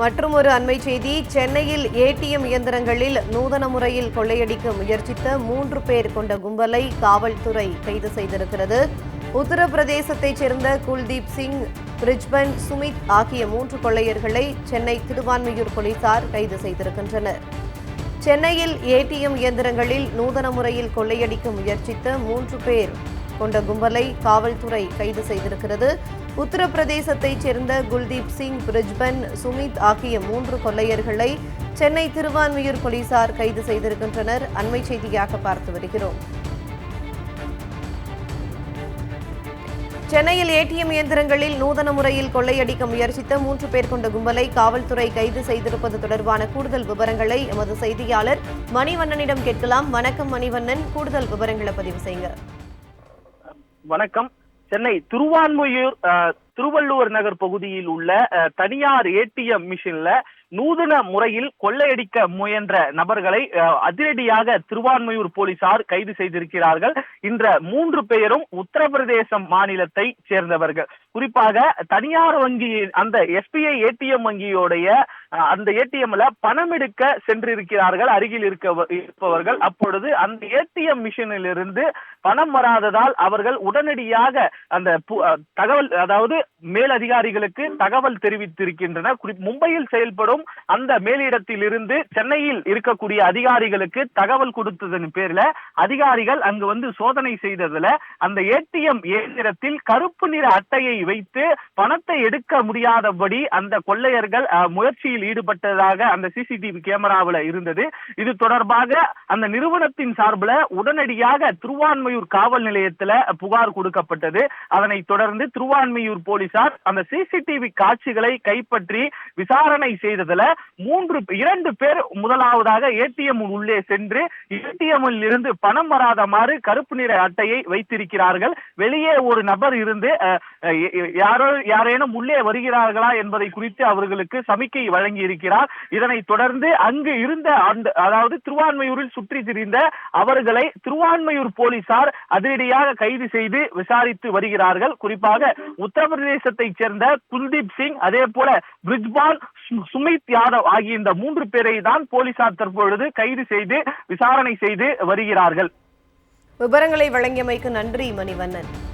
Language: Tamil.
மற்றும் ஒரு அண்மை செய்தி சென்னையில் ஏடிஎம் இயந்திரங்களில் நூதன முறையில் கொள்ளையடிக்க முயற்சித்த மூன்று பேர் கொண்ட கும்பலை காவல்துறை கைது செய்திருக்கிறது. உத்தரப்பிரதேசத்தைச் சேர்ந்த குல்தீப் சிங் பிரிஜ்பன் சுமித் ஆகிய மூன்று கொள்ளையர்களை சென்னை திருவான்மையூர் போலீசார் கைது செய்திருக்கின்றனர். சென்னையில் ஏடிஎம் இயந்திரங்களில் நூதன முறையில் கொள்ளையடிக்க முயற்சித்த மூன்று பேர் கொண்ட கும்பலை காவல்துறை கைது செய்திருக்கிறது. உத்தரப்பிரதேசத்தைச் சேர்ந்த குல்தீப் சிங் பிரிஜ்பன் சுமித் ஆகிய மூன்று கொள்ளையர்களை சென்னை திருவான்மையூர் போலீசார் கைது செய்திருக்கின்றனர். அண்மை செய்தியாக பார்த்து வருகிறோம். சென்னையில் ஏடிஎம் இயந்திரங்களில் நூதன முறையில் கொள்ளையடிக்க முயற்சித்த மூன்று பேர் கொண்ட கும்பலை காவல்துறை கைது செய்திருப்பது தொடர்பான கூடுதல் விவரங்களை எமது செய்தியாளர் மணிவண்ணனிடம் கேட்கலாம். வணக்கம் மணிவண்ணன். கூடுதல் விவரங்களை பதிவு செய்யுங்க வணக்கம். சென்னை திருவான்மையூர் திருவள்ளுவர் நகர் பகுதியில் உள்ள தனியார் ஏடிஎம் மிஷின்ல நூதன முறையில் கொள்ளையடிக்க முயன்ற நபர்களை அதிரடியாக திருவான்மையூர் போலீசார் கைது செய்திருக்கிறார்கள். இந்த மூன்று பேரும் உத்தரப்பிரதேசம் மாநிலத்தை சேர்ந்தவர்கள். குறிப்பாக தனியார் வங்கி அந்த எஸ்பிஐ ஏடிஎம் வங்கியோடைய அஹ், அந்த ஏடிஎம்ல பணம் எடுக்க சென்றிருக்கிறார்கள் அருகில் இருக்க இருப்பவர்கள். அப்பொழுது அந்த ஏடிஎம் மிஷினில் இருந்து பணம் வராததால் அவர்கள் உடனடியாக அந்த பு- தகவல் அதாவது மேலதிகாரிகளுக்கு தகவல் தெரிவித்திருக்கின்றனர் மும்பையில் செயல்படும் அந்த மேலிடத்தில் இருந்து சென்னையில் இருக்கக்கூடிய அதிகாரிகளுக்கு தகவல் கொடுத்ததன் பேர்ல அதிகாரிகள் அங்கு வந்து சோதனை செய்ததுல அந்த ஏடிஎம் இயந்திரத்தில் கருப்பு நிற அட்டையை வைத்து பணத்தை எடுக்க முடியாதபடி அந்த கொள்ளையர்கள் முயற்சியில் ஈடுபட்டதாக அந்த சிசிடிவி கேமராவில் இருந்தது. இது தொடர்பாக அந்த நிறுவனத்தின் சார்பில் உடனடியாக திருவான்மையூர் காவல் நிலையத்தில் புகார் கொடுக்கப்பட்டது. அதனைத் தொடர்ந்து திருவான்மையூர் போலீஸ் போலீசார் அந்த சிசிடிவி காட்சிகளை கைப்பற்றி விசாரணை செய்ததுல மூன்று இரண்டு பேர் முதலாவதாக ஏடிஎம் உள்ளே சென்று ஏடிஎம் இருந்து பணம் வராதமாறு கருப்பு நிற அட்டையை வைத்திருக்கிறார்கள். வெளியே ஒரு நபர் இருந்து யாரோ யாரேனும் உள்ளே வருகிறார்களா என்பதை குறித்து அவர்களுக்கு சமிக்கை வழங்கி இருக்கிறார் இதனைத் தொடர்ந்து அங்கு இருந்த அந்த அதாவது திருவான்மையூரில் சுற்றி திரிந்த அவர்களை திருவான்மையூர் போலீசார் அதிரடியாக கைது செய்து விசாரித்து வருகிறார்கள். குறிப்பாக உத்தரப்பிரதேச உத்தரப்பிரதேசத்தைச் சேர்ந்த குல்தீப் சிங் அதே போல பிரிஜ்பால் சு- சுமித் யாதவ் ஆகிய இந்த மூன்று பேரை தான் போலீசார் தற்பொழுது கைது செய்து விசாரணை செய்து வருகிறார்கள். விவரங்களை வழங்கியமைக்கு நன்றி மணிவண்ணன்.